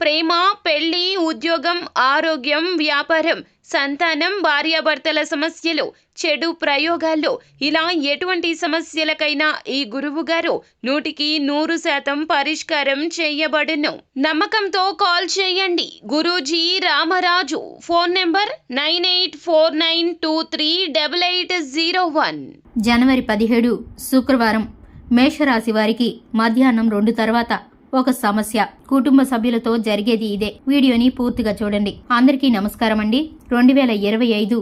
ప్రేమ పెళ్ళి ఉద్యోగం ఆరోగ్యం వ్యాపారం సంతానం భార్యాభర్తల సమస్యలు చెడు ప్రయోగాలు ఇలా ఎటువంటి సమస్యలకైనా ఈ గురువు గారు నూటికి నూరు శాతం పరిష్కారం చేయబడును. నమ్మకంతో కాల్ చేయండి. Guruji Ramaraju. Phone number nine eight four nine two three double eight zero one. జనవరి పదిహేడు శుక్రవారం. మేషరాశి వారికి మధ్యాహ్నం రెండు తర్వాత ఒక సమస్య. కుటుంబ సభ్యులతో జరిగేది ఇదే. వీడియోని పూర్తిగా చూడండి. అందరికీ నమస్కారం అండి. రెండు వేల ఇరవై ఐదు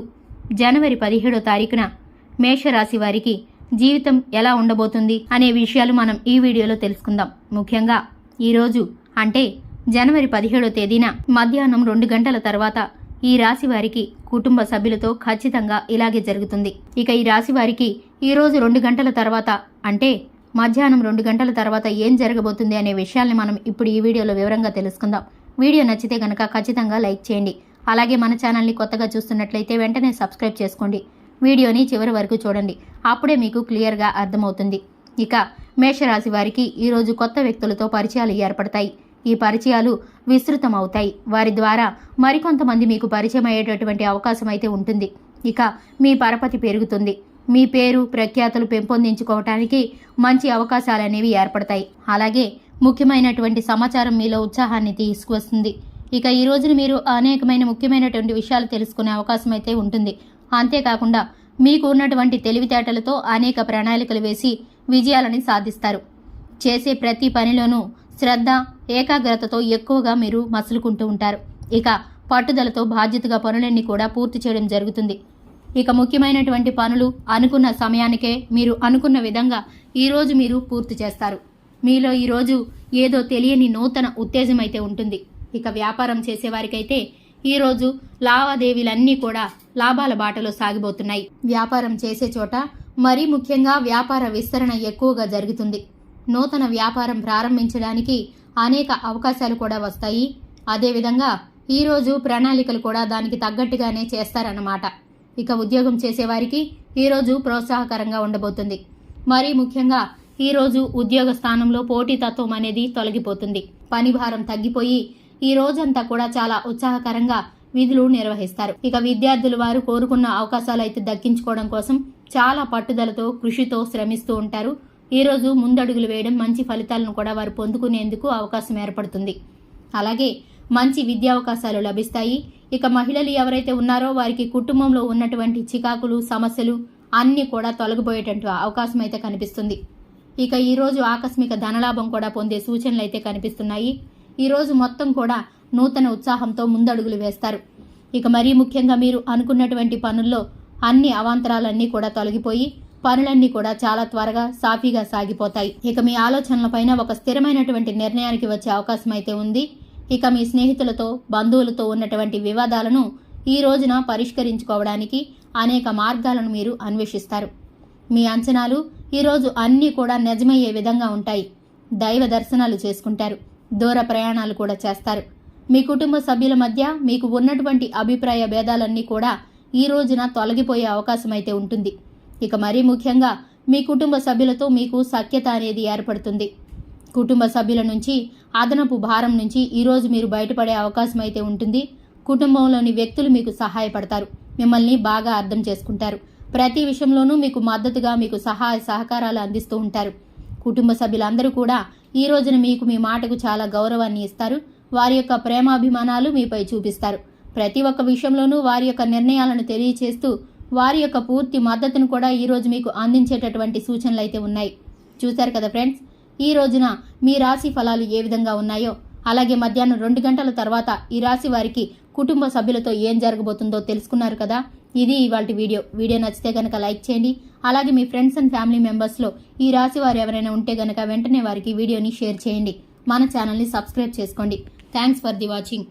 జనవరి పదిహేడో తారీఖున మేషరాశి వారికి జీవితం ఎలా ఉండబోతుంది అనే విషయాలు మనం ఈ వీడియోలో తెలుసుకుందాం. ముఖ్యంగా ఈరోజు అంటే జనవరి పదిహేడో తేదీన మధ్యాహ్నం రెండు గంటల తర్వాత ఈ రాశి వారికి కుటుంబ సభ్యులతో ఖచ్చితంగా ఇలాగే జరుగుతుంది. ఇక ఈ రాశి వారికి ఈరోజు రెండు గంటల తర్వాత అంటే మధ్యాహ్నం రెండు గంటల తర్వాత ఏం జరగబోతుంది అనే విషయాల్ని మనం ఇప్పుడు ఈ వీడియోలో వివరంగా తెలుసుకుందాం. వీడియో నచ్చితే కనుక ఖచ్చితంగా లైక్ చేయండి. అలాగే మన ఛానల్ని కొత్తగా చూస్తున్నట్లయితే వెంటనే సబ్స్క్రైబ్ చేసుకోండి. వీడియోని చివరి వరకు చూడండి. అప్పుడే మీకు క్లియర్గా అర్థమవుతుంది. ఇక మేషరాశి వారికి ఈరోజు కొత్త వ్యక్తులతో పరిచయాలు ఏర్పడతాయి. ఈ పరిచయాలు విస్తృతం అవుతాయి వారి ద్వారా మరికొంతమంది మీకు పరిచయం అయ్యేటటువంటి అవకాశం అయితే ఉంటుంది. ఇక మీ పరపతి పెరుగుతుంది. మీ పేరు ప్రఖ్యాతులు పెంపొందించుకోవటానికి మంచి అవకాశాలు అనేవి ఏర్పడతాయి. అలాగే ముఖ్యమైనటువంటి సమాచారం మీలో ఉత్సాహాన్ని తీసుకువస్తుంది ఇక ఈ రోజున మీరు అనేకమైన ముఖ్యమైనటువంటి విషయాలు తెలుసుకునే అవకాశం అయితే ఉంటుంది. అంతేకాకుండా మీకు ఉన్నటువంటి తెలివితేటలతో అనేక ప్రణాళికలు వేసి విజయాలని సాధిస్తారు. చేసే ప్రతి పనిలోనూ శ్రద్ధ ఏకాగ్రతతో ఎక్కువగా మీరు మసులుకుంటూ ఉంటారు. ఇక పట్టుదలతో బాధ్యతగా పనులన్నీ కూడా పూర్తి చేయడం జరుగుతుంది. ఇక ముఖ్యమైనటువంటి పనులు అనుకున్న సమయానికే మీరు అనుకున్న విధంగా ఈరోజు మీరు పూర్తి చేస్తారు. మీలో ఈరోజు ఏదో తెలియని నూతన ఉత్తేజం అయితే ఉంటుంది. ఇక వ్యాపారం చేసేవారికైతే ఈరోజు లావాదేవీలన్నీ కూడా లాభాల బాటలో సాగిపోతున్నాయి. వ్యాపారం చేసే చోట మరీ ముఖ్యంగా వ్యాపార విస్తరణ ఎక్కువగా జరుగుతుంది. నూతన వ్యాపారం ప్రారంభించడానికి అనేక అవకాశాలు కూడా వస్తాయి. అదేవిధంగా ఈరోజు ప్రణాళికలు కూడా దానికి తగ్గట్టుగానే చేస్తారన్నమాట. ఇక ఉద్యోగం చేసేవారికి ఈరోజు ప్రోత్సాహకరంగా ఉండబోతుంది. మరీ ముఖ్యంగా ఈరోజు ఉద్యోగ స్థానంలో పోటీతత్వం అనేది తొలగిపోతుంది. పని భారం తగ్గిపోయి ఈ రోజంతా కూడా చాలా ఉత్సాహకరంగా విధులు నిర్వహిస్తారు. ఇక విద్యార్థులు వారు కోరుకున్న అవకాశాలు అయితే దక్కించుకోవడం కోసం చాలా పట్టుదలతో కృషితో శ్రమిస్తూ ఉంటారు. ఈరోజు ముందడుగులు వేయడం మంచి ఫలితాలను కూడా వారు పొందుకునేందుకు అవకాశం ఏర్పడుతుంది. అలాగే మంచి విద్యావకాశాలు లభిస్తాయి. ఇక మహిళలు ఎవరైతే ఉన్నారో వారికి కుటుంబంలో ఉన్నటువంటి చికాకులు సమస్యలు అన్నీ కూడా తొలగిపోయేటట్టు అవకాశం అయితే కనిపిస్తుంది. ఇక ఈరోజు ఆకస్మిక ధనలాభం కూడా పొందే సూచనలు అయితే కనిపిస్తున్నాయి. ఈరోజు మొత్తం కూడా నూతన ఉత్సాహంతో ముందడుగులు వేస్తారు. ఇక మరీ ముఖ్యంగా మీరు అనుకున్నటువంటి పనుల్లో అన్ని అవాంతరాలన్నీ కూడా తొలగిపోయి పనులన్నీ కూడా చాలా త్వరగా సాఫీగా సాగిపోతాయి. ఇక మీ ఆలోచనలపైన ఒక స్థిరమైనటువంటి నిర్ణయానికి వచ్చే అవకాశం అయితే ఉంది. ఇక మీ స్నేహితులతో బంధువులతో ఉన్నటువంటి వివాదాలను ఈ రోజున పరిష్కరించుకోవడానికి అనేక మార్గాలను మీరు అన్వేషిస్తారు. మీ అంచనాలు ఈరోజు అన్నీ కూడా నిజమయ్యే విధంగా ఉంటాయి. దైవ దర్శనాలు చేసుకుంటారు. దూర ప్రయాణాలు కూడా చేస్తారు. మీ కుటుంబ సభ్యుల మధ్య మీకు ఉన్నటువంటి అభిప్రాయ భేదాలన్నీ కూడా ఈ రోజున తొలగిపోయే అవకాశం అయితే ఉంటుంది. ఇక మరీ ముఖ్యంగా మీ కుటుంబ సభ్యులతో మీకు సఖ్యత అనేది ఏర్పడుతుంది. కుటుంబ సభ్యుల నుంచి అదనపు భారం నుంచి ఈరోజు మీరు బయటపడే అవకాశం అయితే ఉంటుంది. కుటుంబంలోని వ్యక్తులు మీకు సహాయపడతారు. మిమ్మల్ని బాగా అర్థం చేసుకుంటారు. ప్రతి విషయంలోనూ మీకు మద్దతుగా మీకు సహాయ సహకారాలు అందిస్తూ ఉంటారు. కుటుంబ సభ్యులందరూ కూడా ఈ రోజున మీకు మీ మాటకు చాలా గౌరవాన్ని ఇస్తారు. వారి యొక్క ప్రేమాభిమానాలు మీపై చూపిస్తారు. ప్రతి ఒక్క విషయంలోనూ వారి యొక్క నిర్ణయాలను తెలియచేస్తూ వారి యొక్క పూర్తి మద్దతును కూడా ఈరోజు మీకు అందించేటటువంటి సూచనలు అయితే ఉన్నాయి. చూశారు కదా ఫ్రెండ్స్? ఈ రోజున మీ రాశి ఫలాలు ఏ విధంగా ఉన్నాయో అలాగే మధ్యాహ్నం రెండు గంటల తర్వాత ఈ రాశి వారికి కుటుంబ సభ్యులతో ఏం జరగబోతుందో తెలుసుకున్నారు కదా? ఇది ఇవాళ వీడియో. వీడియో నచ్చితే కనుక లైక్ చేయండి. అలాగే మీ ఫ్రెండ్స్ అండ్ ఫ్యామిలీ మెంబర్స్లో ఈ రాశి వారు ఎవరైనా ఉంటే కనుక వెంటనే వారికి వీడియోని షేర్ చేయండి. మన ఛానల్ని సబ్స్క్రైబ్ చేసుకోండి. Thanks for the watching.